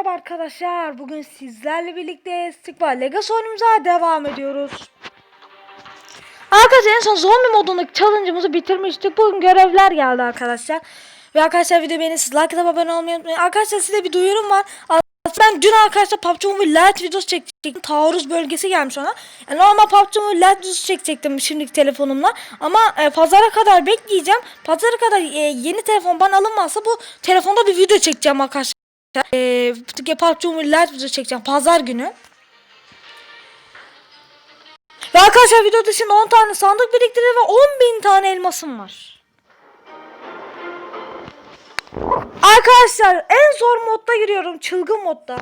merhaba arkadaşlar. Bugün sizlerle birlikte istikbal Legacy oyunumuza devam ediyoruz. Arkadaşlar en son zombi modundaki challenge'ımızı bitirmiştik. Bugün görevler geldi arkadaşlar. Ve arkadaşlar video beğenirsiniz. Like atıp abone olmayı unutmayın. Arkadaşlar size bir duyurum var. Ben dün arkadaşlar PUBG Mobile Lite videosu çekecektim. Taarruz bölgesi gelmiş ona. Yani normal PUBG Mobile Lite videosu çekecektim şimdiki telefonumla. Ama e, pazara kadar bekleyeceğim. Pazara kadar e, yeni telefon bana alınmazsa bu telefonda bir video çekeceğim arkadaşlar. E, PUBG Mobile Lite video çekeceğim pazar günü. Ve arkadaşlar video dışında 10 tane sandık biriktirdi ve 10 bin tane elmasım var. Arkadaşlar en zor modda giriyorum. Çılgın modda.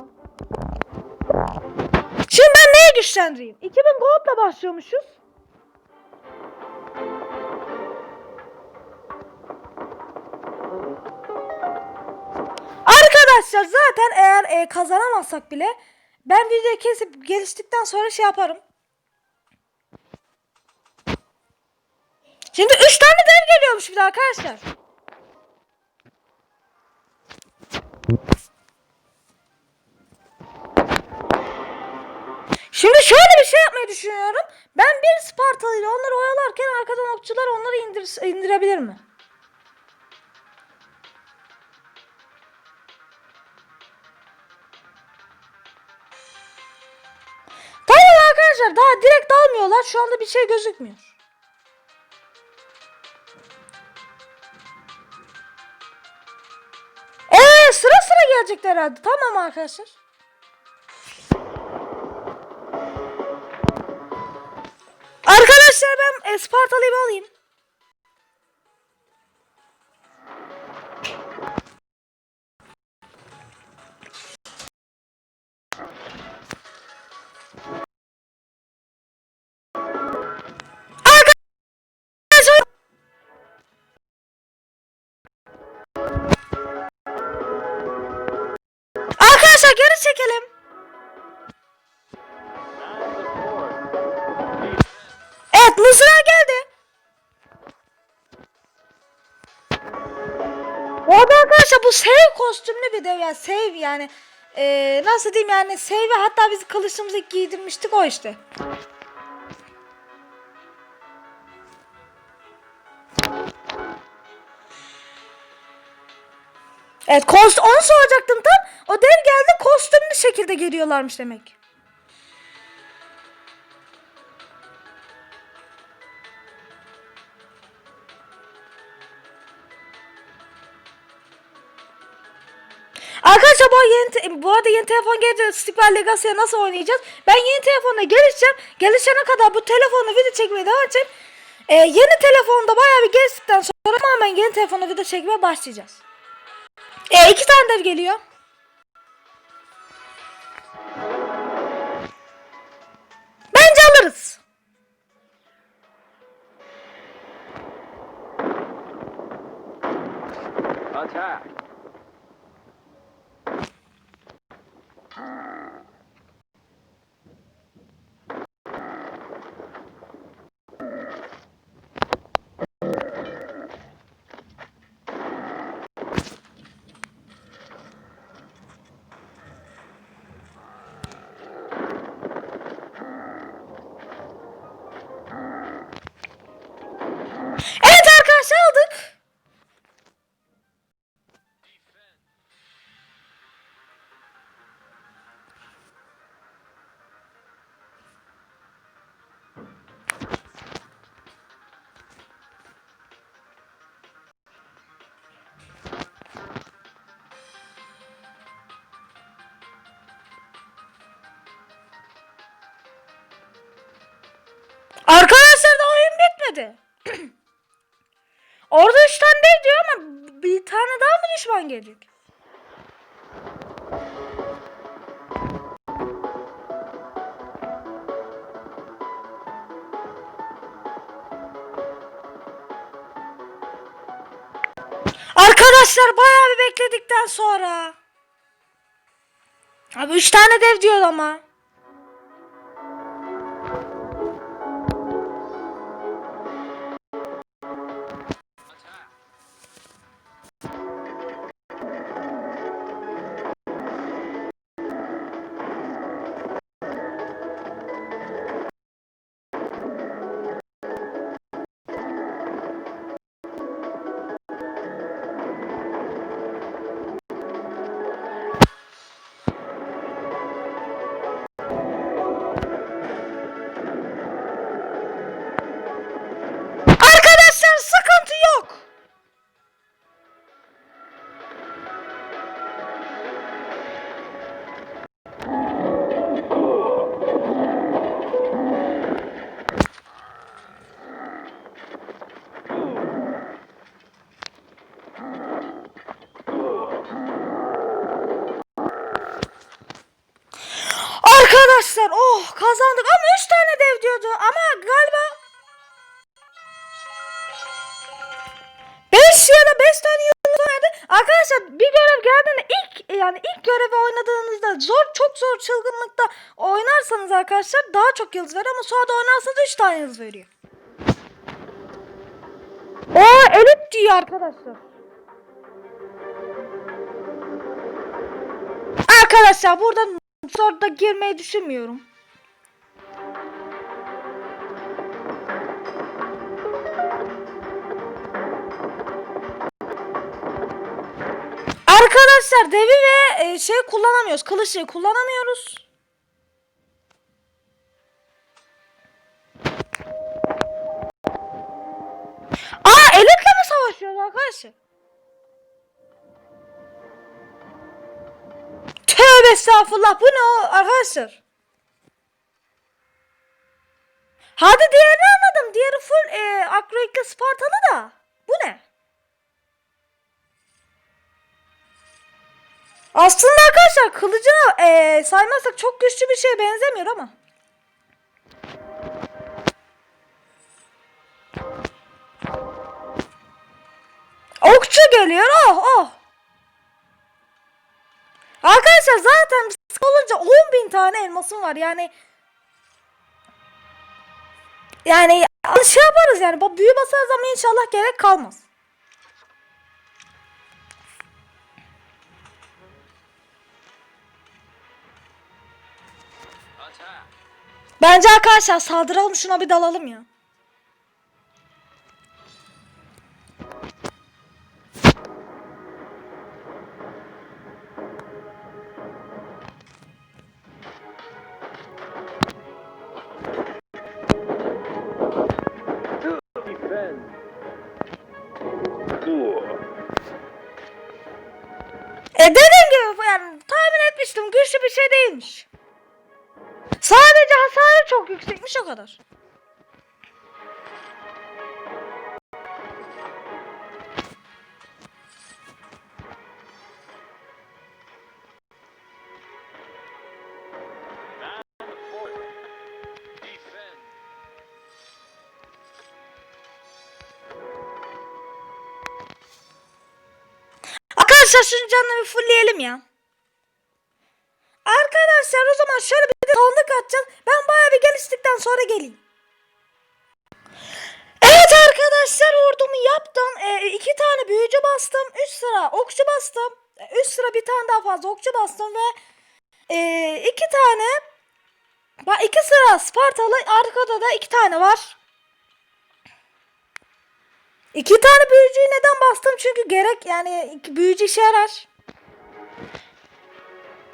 Şimdi ben neye güçlendireyim? 2000 gold'la başlıyormuşuz. Arkadaşlar zaten eğer e, kazanamazsak bile ben videoyu kesip geliştikten sonra şey yaparım. Şimdi 3 tane dev geliyormuş bir de arkadaşlar. Şimdi şöyle bir şey yapmayı düşünüyorum. Ben bir Spartalı ile onları oyalarken arkadan okçular onları indir, indirebilir mi? Dalmıyorlar. Şu anda bir şey gözükmüyor. Ee sıra sıra gelecekler herhalde. Tamam arkadaşlar. Arkadaşlar ben Spartalı'yı bir alayım. Arkadaşlar bu save kostümlü bir dev ya save yani ee, nasıl diyeyim yani save hatta biz kılıçımızı giydirmiştik o işte. Evet kost onu soracaktım tam. O dev geldi kostümlü şekilde geliyorlarmış demek. Arkadaşlar bu, yeni te- bu arada yeni telefon gelince Stikler Legacy'ye nasıl oynayacağız? Ben yeni telefonla gelişeceğim. Gelişene kadar bu telefonla video çekmeye devam edeceğim. Ee, yeni telefonda bayağı bir geçtikten sonra tamamen yeni telefonla video çekmeye başlayacağız. Ee, iki tane dev geliyor. Bence alırız. Attack! Arkadaşlar bayağı bir bekledikten sonra. Abi üç tane dev diyor ama. Arkadaşlar oh kazandık ama 3 tane dev diyordu ama galiba 5 ya da 5 tane yıldız oynadı. Arkadaşlar bir görev geldiğinde ilk yani ilk görevi oynadığınızda zor çok zor çılgınlıkta oynarsanız arkadaşlar daha çok yıldız veriyor ama sonra da oynarsanız 3 tane yıldız veriyor. O elit diyor arkadaşlar. Arkadaşlar buradan sonra da girmeyi düşünmüyorum. Arkadaşlar devi ve e, şey kullanamıyoruz. Kılıçı kullanamıyoruz. Aa elitle mi savaşıyoruz arkadaşlar? Tövbe estağfurullah bu ne arkadaşlar? Hadi diğerini anladım. Diğeri full e, akroikli Spartalı da. Bu ne? Aslında arkadaşlar kılıcına e, saymazsak çok güçlü bir şeye benzemiyor ama. Okçu geliyor oh oh. Arkadaşlar zaten biz olunca 10 bin tane elmasım var yani. Yani şey yaparız yani bu büyü basarız ama inşallah gerek kalmaz. Bence arkadaşlar saldıralım şuna bir dalalım ya. E dediğim gibi yani tahmin etmiştim güçlü bir şey değilmiş. Sadece hasarı çok yüksekmiş o kadar. Arkadaşlar şunun canını bir fullleyelim ya. Arkadaşlar o zaman şöyle bir de sandık atacağız. Ben bayağı bir geliştikten sonra geleyim. Evet arkadaşlar ordumu yaptım. Ee, iki tane büyücü bastım. Üç sıra okçu bastım. Ee, Üç sıra bir tane daha fazla okçu bastım ve ee, iki tane iki sıra Spartalı arkada da iki tane var. İki tane büyücüyü neden bastım? Çünkü gerek yani büyücü işe yarar.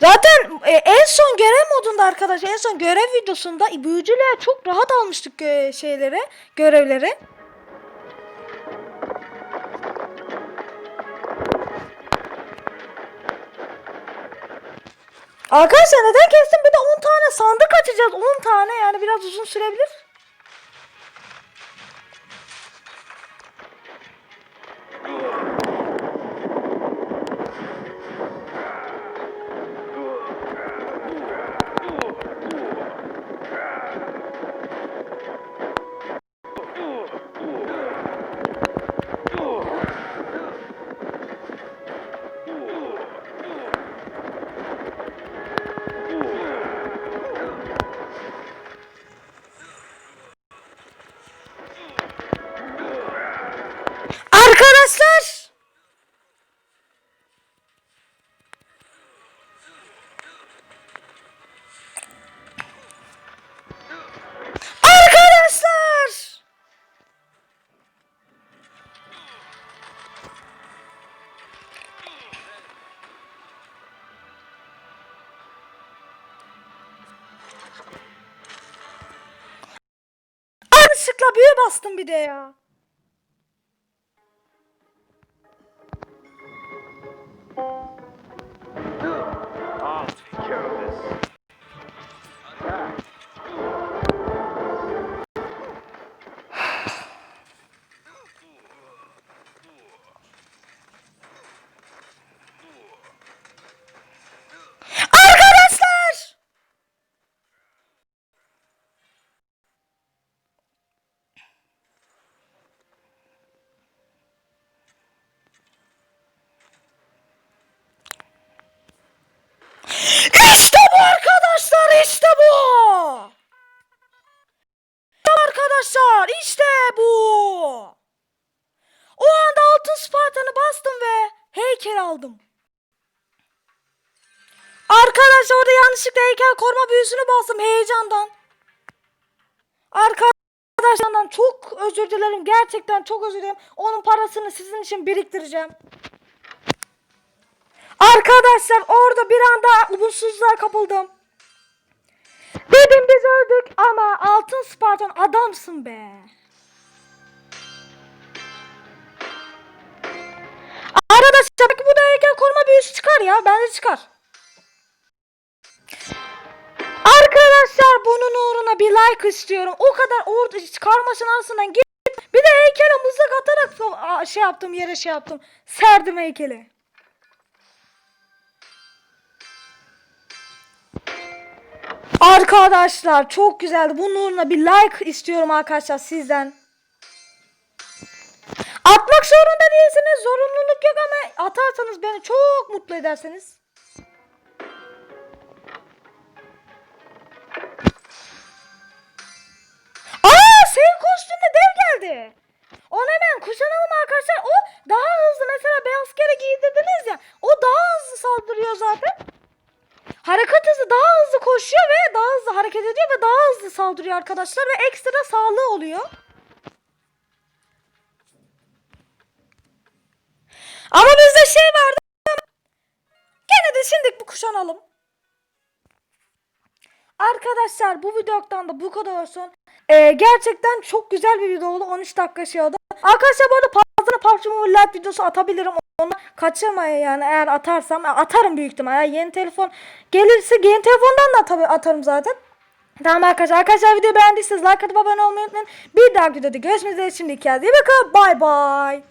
Zaten e, en son görev modunda arkadaşlar en son görev videosunda büyücülüğe çok rahat almıştık e, şeyleri, görevleri. Arkadaşlar neden kestim? Bir de 10 tane sandık açacağız. 10 tane yani biraz uzun sürebilir. Büyü bastım bir de ya. işte bu. O anda altın Spartan'ı bastım ve heykel aldım. Arkadaşlar orada yanlışlıkla heykel koruma büyüsünü bastım heyecandan. Arkadaşlardan çok özür dilerim. Gerçekten çok özür dilerim. Onun parasını sizin için biriktireceğim. Arkadaşlar orada bir anda umutsuzluğa kapıldım. Dedim biz öldük ama altın Spartan adamsın be. Arkadaşlar bu da heykel koruma büyüsü çıkar ya. Bence çıkar. Arkadaşlar bunun uğruna bir like istiyorum. O kadar orada karmaşın arasından git. Bir de heykele mızrak atarak şey yaptım yere şey yaptım. Serdim heykeli. Arkadaşlar çok güzeldi. Bunun uğruna bir like istiyorum arkadaşlar sizden. Atmak zorunda değilsiniz. Zorunluluk yok ama atarsanız beni çok mutlu edersiniz. Aa senin kostümde dev geldi. Onu hemen kuşanalım arkadaşlar. O daha hızlı mesela beyaz kere giydirdiniz ya. O daha hızlı saldırıyor zaten. Hareket hızı daha hızlı koşuyor ve daha hızlı hareket ediyor ve daha hızlı saldırıyor arkadaşlar ve ekstra sağlığı oluyor. Ama bizde şey vardı. Gene de şimdi bu kuşanalım. Arkadaşlar bu videodan da bu kadar olsun. Ee, gerçekten çok güzel bir video oldu. 13 dakika şey oldu. Arkadaşlar bu arada fazla PUBG videosu atabilirim. Onu kaçırmayın yani eğer atarsam. Atarım büyük ihtimalle. Eğer yeni telefon gelirse yeni telefondan da tabii atarım zaten. Tamam arkadaşlar. Arkadaşlar videoyu beğendiyseniz like atıp abone olmayı unutmayın. Bir dahaki videoda görüşmek üzere. Şimdi hikaye. İyi bakın. Bye bye.